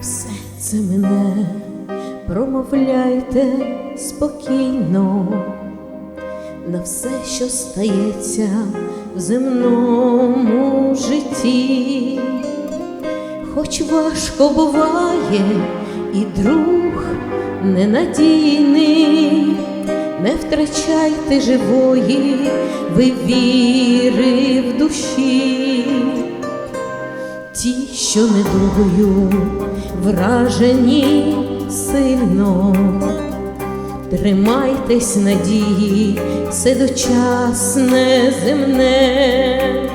Все це мене промовляйте спокійно на все, що стається в земному житті, хоч важко буває і друг ненадійний не втрачайте живої ви віри в душі. Ті, що недугою вражені сильно, тримайтесь надії, все дочасне земне,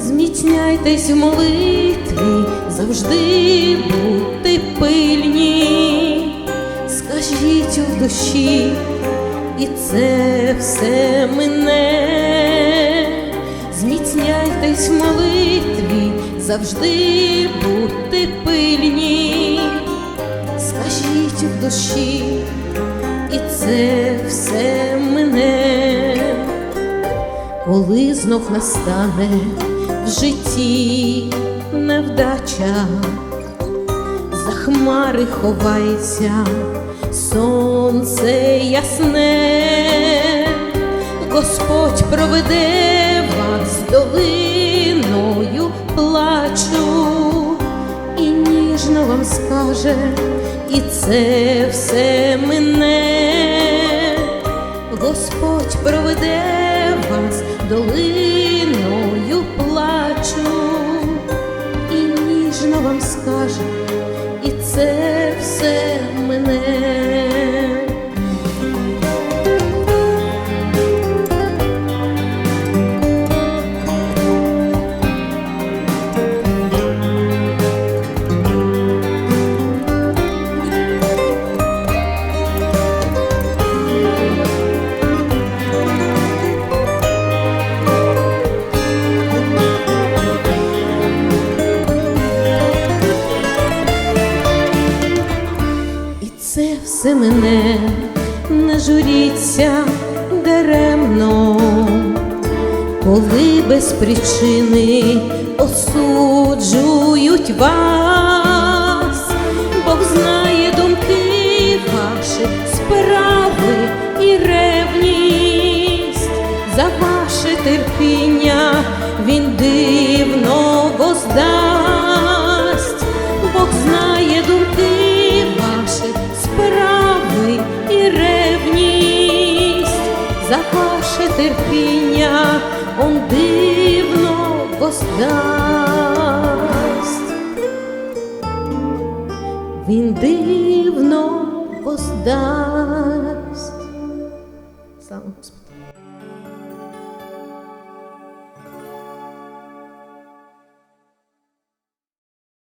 зміцняйтесь в молитві, завжди будьте пильні, скажіть у душі, і це все мине, зміцняйтесь в молитві, завжди будьте пильні, скажіть в душі, і це все мене, коли знов настане в житті невдача, за хмари ховається. Сонце ясне, Господь проведе вас долиною плачу. І ніжно вам скаже, і це все мине, Господь проведе вас долиною плачу. І ніжно вам скаже, мене, не журіться даремно, коли без причини осуджують вас, Бог знає думки ваші, справи і ревність, за ваше терпіння він дивно за ваше терпіння он дивно воздасть. Він дивно воздасть.